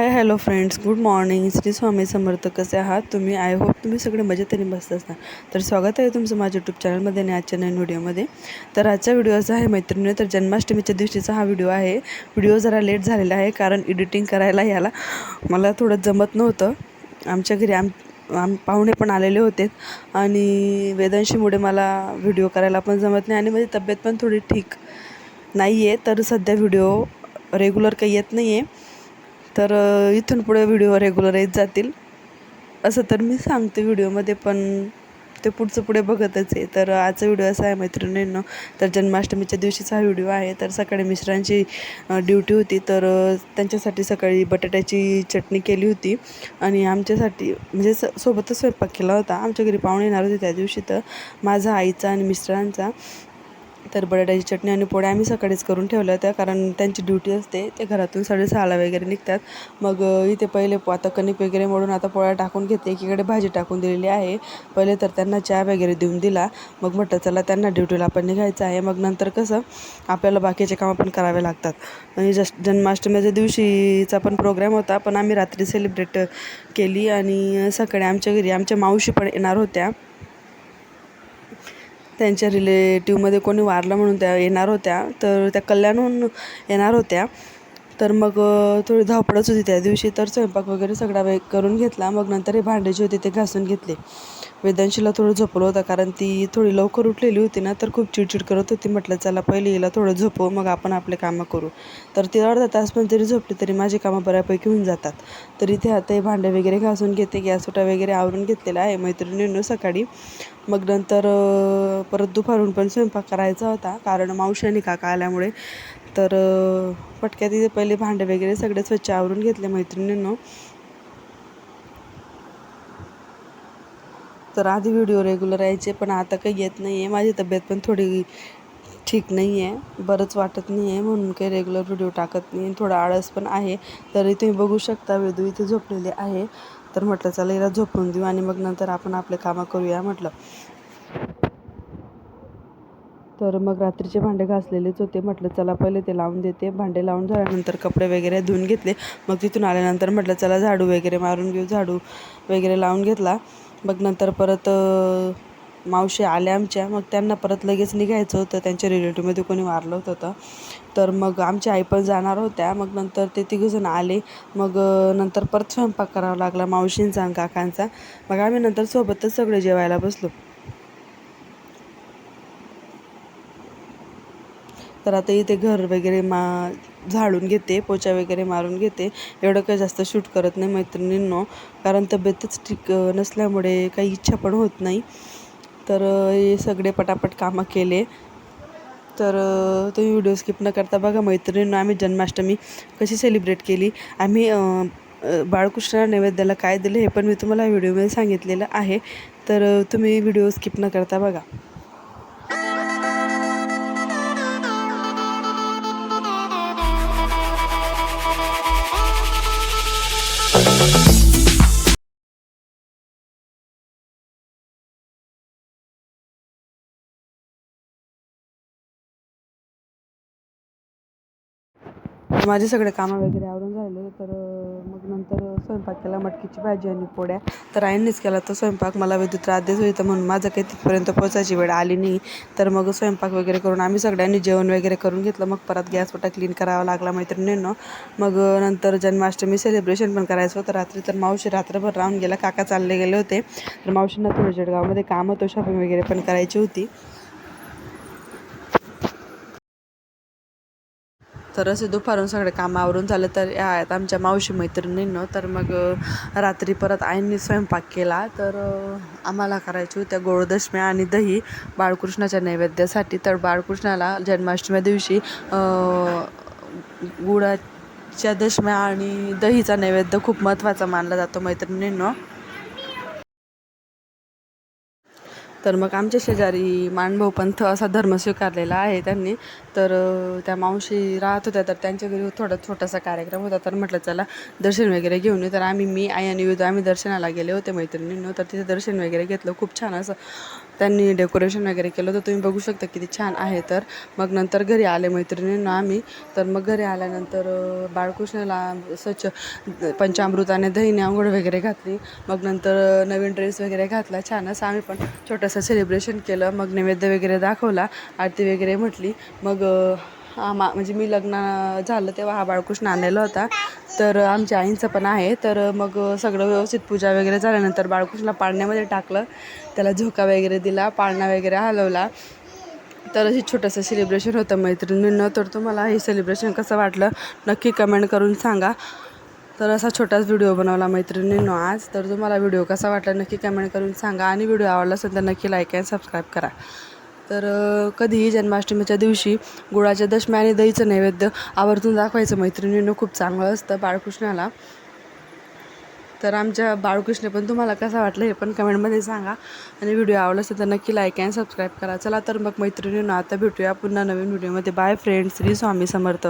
Hi hello friends good morning. Shri Swami Samarth कसे आहात तुम्ही? आय होप तुम्ही सगळे मजेत आणि मस्त असता. तर स्वागत आहे तुमचं माझ्या यूट्यूब चॅनलमध्ये आणि आजच्या नवीन व्हिडिओमध्ये तर आजचा व्हिडिओ असा आहे मैत्रिणी तर जन्माष्टमीच्या दिवशीचा हा व्हिडिओ आहे. व्हिडिओ जरा लेट झालेला आहे कारण एडिटिंग करायला याला मला थोडं जमत नव्हतं. आमच्या घरी आम आम पाहुणे पण आलेले होते आणि वेदांशीमुळे मला व्हिडिओ करायला पण जमत नाही आणि माझी तब्येत पण थोडी ठीक नाही आहे तर सध्या व्हिडिओ रेग्युलर काही येत नाही आहे तर इथून पुढे व्हिडिओ रेग्युलर येत जातील. असं तर मी सांगते व्हिडिओमध्ये पण ते पुढचं पुढे बघतच आहे. तर आजचा व्हिडिओ असा आहे मैत्रिणींनो. तर जन्माष्टमीच्या दिवशीचा हा व्हिडिओ आहे. तर सकाळी मिश्रांची ड्युटी होती. तर त्यांच्यासाठी सकाळी बटाट्याची चटणी केली होती. आणि आमच्यासाठी म्हणजे स सोबतच स्वयंपाक केला होता. आमच्या घरी पाहुणे येणार होते त्या दिवशी. तर माझा आईचा आणि मिस्टरांचा तर बटाट्याची चटणी आणि पोळ्या आम्ही सकाळीच करून ठेवल्या होत्या कारण त्यांची ड्युटी असते. ते घरातून साडेसहाला वगैरे निघतात. मग इथे पहिले पो- आता कणिक वगैरे मोडून आता पोळ्या टाकून घेते. एकीकडे भाजी टाकून दिलेली आहे. पहिले तर त्यांना चहा वगैरे देऊन दिला. मग म्हटलं चला त्यांना ड्युटीला पण निघायचं आहे. मग नंतर कसं आपल्याला बाकीचे कामं पण करावे लागतात. म्हणजे आणि जस्ट जन्माष्टमीच्या दिवशीचा पण प्रोग्राम होता पण आम्ही रात्री सेलिब्रेट केली आणि सकाळी आमच्या घरी आमच्या मावशी पण येणार होत्या. त्यांच्या रिलेटिव्हमध्ये कोणी वारलं म्हणून त्या येणार होत्या तर त्या कल्याणहून येणार होत्या. तर मग थोडी धावपळच होती त्या दिवशी तर स्वयंपाक वगैरे सगळा वेग करून घेतला. मग नंतर हे भांडे जे होते ते घासून घेतले. वेदांशीला थोडं झोपलं होतं कारण ती थोडी लवकर उठलेली होती ना तर खूप चिडचिड करत होती. म्हटलं चला पहिले हिला थोडं झोपव मग आपण आपले कामं करू. तर ती अर्धा तास पण जरी झोपली तरी माझी कामं बऱ्यापैकी होऊन जातात. तर इथे आता हे भांडे वगैरे घासून घेते गॅस ओटा वगैरे आवरून घेतलेला आहे. मैत्रिणींनो सकाळी. मग नंतर परत दुपारून पण स्वयंपाक करायचा होता कारण मावशी आणि काका आल्यामुळे. तर अ, पटक्यात तिथे पहिले भांडे वगैरे सगळे स्वच्छ आवरून घेतले मैत्रिणींनो. तर आधी व्हिडिओ रेग्युलर यायचे पण आता काही येत नाही आहे माझी तब्येत पण थोडी ठीक नाही आहे बरंच वाटत नाही आहे म्हणून काही रेग्युलर व्हिडिओ टाकत नाही. थोडा आळस पण आहे. तरी तुम्ही बघू शकता वेदू इथे झोपलेले आहे. तर म्हटलं चला हिला झोपून देऊ आणि मग नंतर आपण आपले कामं करूया म्हटलं. तर मग रात्रीचे भांडे घासलेलेच होते. म्हटलं चला पहिले ते लावून देते. भांडे लावून झाल्यानंतर कपडे वगैरे धुवून घेतले. मग तिथून आल्यानंतर म्हटलं चला झाडू वगैरे मारून घेऊ. झाडू वगैरे लावून घेतला. मग नंतर परत मावशी आल्या आमच्या. मग त्यांना परत लगेच निघायचं होतं. त्यांच्या रिलेटिव्हमध्ये कोणी वारलं होतं तर. तर मग आमच्या आई पण जाणार होत्या. मग नंतर ते तिघंजण आले. मग नंतर परत स्वयंपाक करावा लागला मावशींचा आणि काकांचा. मग आम्ही नंतर सोबतच सगळे जेवायला बसलो. तर आता इथे घर वगैरे मा झाडून घेते पोचा वगैरे मारून घेते. एवढं काही जास्त शूट करत नाही मैत्रिणींनो कारण तब्येतच ठीक नसल्यामुळे काही इच्छा पण होत नाही. तर हे सगळे पटापट कामं केले. तर तुम्ही व्हिडिओ स्किप न करता बघा मैत्रिणींनो आम्ही जन्माष्टमी कशी सेलिब्रेट केली. आम्ही अ, बाळकृष्णाला नैवेद्याला काय दिलं हे पण मी तुम्हाला व्हिडिओमध्ये सांगितलेलं आहे. तर तुम्ही व्हिडिओ स्किप न करता बघा. माझे सगळे कामं वगैरे आवरून झाले तर मग नंतर स्वयंपाक केला मटकीची भाजी आणि पोळ्या. तर आईंनीच केला तो स्वयंपाक मला विद्युत त्रास होईल म्हणून माझं काही तिथपर्यंत पोचायची वेळ आली नाही. तर मग स्वयंपाक वगैरे करून आम्ही सगळ्यांनी जेवण वगैरे करून घेतलं. मग परत गॅस क्लीन करावा लागला मैत्रिणींनो. मग नंतर जन्माष्टमी सेलिब्रेशन पण करायचं होतं. रात्री तर मावशी रात्रभर राहून गेला काका चालले गेले होते. तर मावशींना थोडं जळगावमध्ये काम होतं शॉपिंग वगैरे पण करायची होती. तर असे दुपारून सगळे कामं आवरून झालं तर या आहेत आमच्या मावशी मैत्रिणींनो. तर मग रात्री परत आईंनी स्वयंपाक केला. तर आम्हाला करायची होत्या गोळदशम्या आणि दही बाळकृष्णाच्या नैवेद्यासाठी. तर बाळकृष्णाला जन्माष्टमी दिवशी गुळाच्या दशम्या आणि दहीचा नैवेद्य खूप महत्त्वाचा मानला जातो मैत्रिणींनो. तर मग आमच्या शेजारी माणभाऊ पंथ असा धर्म स्वीकारलेला आहे त्यांनी. तर त्या मावशी राहत होत्या तर त्यांच्या घरी थोडा छोटासा कार्यक्रम होता. तर म्हटलं चला दर्शन वगैरे घेऊन येऊ तर आम्ही मी आई आणि विदू आम्ही दर्शनाला गेले होते मैत्रिणींनो. तर तिथे दर्शन वगैरे घेतलं. खूप छान असं त्यांनी डेकोरेशन वगैरे केलं तर तुम्ही बघू शकता किती छान आहे. तर मग नंतर घरी आले मैत्रिणींना आम्ही. तर मग घरी आल्यानंतर बाळकृष्णाला स्वच्छ पंचामृताने दहीने आंघोळ वगैरे घातली. मग नंतर नवीन ड्रेस वगैरे घातला छान असं आम्ही पण छोटंसं सेलिब्रेशन केलं. मग नैवेद्य वगैरे दाखवला आरती वगैरे म्हटली. मग मा म्हणजे मी लग्न झालं तेव्हा हा बाळकृष्ण आणलेला होता. तर आमच्या आईंचं पण आहे. तर मग सगळं व्यवस्थित पूजा वगैरे झाल्यानंतर बाळकृष्णला पाळण्यामध्ये टाकलं. त्याला झोका वगैरे दिला पाळणा वगैरे हलवला. तर अशी छोटंसं सेलिब्रेशन होतं मैत्रिणींनं. तर तुम्हाला हे सेलिब्रेशन कसं वाटलं नक्की कमेंट करून सांगा. तर असा छोटाच व्हिडिओ बनवला मैत्रिणींनो आज. तर तुम्हाला व्हिडिओ कसा वाटला नक्की कमेंट करून सांगा. आणि व्हिडिओ आवडला असेल तर नक्की लाईक आणि सबस्क्राईब करा. तर कधीही जन्माष्टमीच्या दिवशी गुळाच्या दशम्या आणि दहीचं नैवेद्य आवर्जून दाखवायचं मैत्रिणींनो खूप चांगलं असतं बाळकृष्णाला. तर आमच्या बाळकृष्ण पण तुम्हाला कसा वाटलं हे पण कमेंटमध्ये सांगा. आणि व्हिडिओ आवडला असेल तर नक्की लाईक आणि सबस्क्राईब करा. चला तर मग मैत्रिणींना आता भेटूया पुन्हा नवीन व्हिडिओमध्ये. Bye friends Shri Swami Samarth.